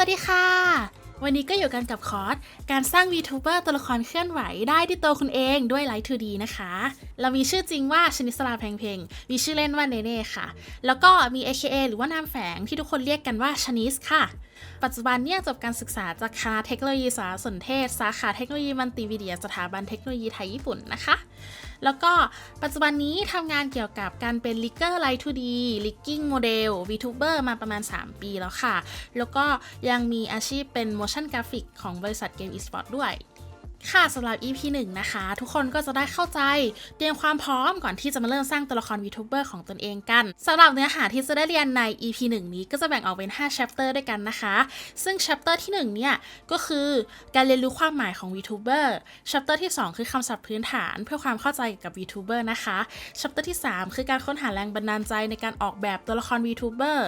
สวัสดีค่ะ วันนี้ก็อยู่กันกับคอร์สการสร้าง VTuber ตัวละครเคลื่อนไหวได้ด้วยตัวคุณเองด้วย Light 2D นะคะ เรามีชื่อจริงว่าชนิสลาเพงเพงมีชื่อเล่นว่าเนเน่ค่ะ แล้วก็มี AKA หรือว่านามแฝงที่ทุกคนเรียกกันว่าชนิสค่ะ ปัจจุบันเนี่ยจบการศึกษาจากคณะเทคโนโลยีสารสนเทศ สาขาเทคโนโลยีมัลติมีเดียสถาบันเทคโนโลยีไทยญี่ปุ่นนะคะ แล้วก็ปัจจุบันนี้ทำงานเกี่ยวกับการเป็น l i g g e r Light 2D Rigging Model VTuber มาประมาณ 3 ปีแล้วค่ะ แล้วก็ยังมีอาชีพเป็น Motion Graphic ของบริษัทเกม eSport ด้วย ค่ะสำหรับ EP 1 นะคะ ทุกคนก็จะได้เข้าใจเตรียมความพร้อมก่อนที่จะมาเริ่มสร้างตัวละคร VTuber ของตนเองกันสำหรับเนื้อหาที่จะได้เรียนใน EP 1 นี้ก็จะแบ่งออกเป็น 5 chapter ด้วยกันนะคะ ซึ่ง chapter ที่ 1 เนี่ย ก็คือการเรียนรู้ความหมายของ VTuber chapter ที่ 2 คือคำศัพท์พื้นฐานเพื่อความเข้าใจเกี่ยวกับ VTuber นะคะ chapter ที่ 3 คือการค้นหาแรงบันดาลใจในการออกแบบตัวละคร VTuber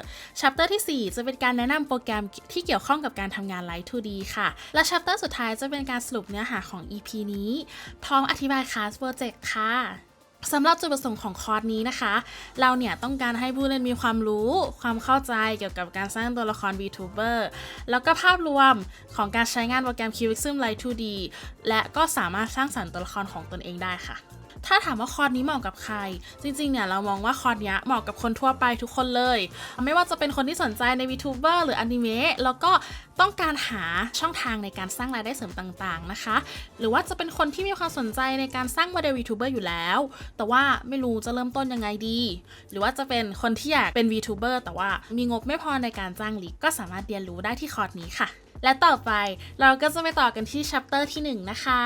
chapter ที่ 4 จะเป็นการแนะนำโปรแกรมที่เกี่ยวข้องกับการทำงาน Light 2D ค่ะ และ chapter สุดท้ายจะเป็นการสรุปเนื้อหาของ EP นี้ พร้อมอธิบายคลาสโปรเจกต์ค่ะสำหรับจุดประสงค์ของคอร์สนี้นะคะ เราเนี่ยต้องการให้ผู้เล่นมีความรู้ ความเข้าใจเกี่ยวกับการสร้างตัวละคร VTuber แล้วก็ภาพรวมของการใช้งานโปรแกรม Qixum Light 2D และก็สามารถสร้างสรรค์ตัวละครของตนเองได้ค่ะ ถ้าถามว่าคอร์สนี้เหมาะกับใคร จริงๆเนี่ยเรามองว่าคอร์สนี้เหมาะกับคนทั่วไปทุกคนเลย ไม่ว่าจะเป็นคนที่สนใจใน VTuber หรืออนิเมะแล้วก็ต้องการหาช่องทางในการสร้างรายได้เสริมต่างๆนะคะ หรือว่าจะเป็นคนที่มีความสนใจในการสร้างโมเดล VTuber อร์อยู่แล้ว แต่ว่าไม่รู้จะเริ่มต้นยังไงดี หรือว่าจะเป็นคนที่อยากเป็น VTuber แต่ว่ามีงบไม่พอในการจ้างลิกก็สามารถเรียนรู้ได้ที่คอร์สนี้ค่ะ และต่อไปเราก็จะไปต่อกันที่ chapter ที่หนึ่งนะคะ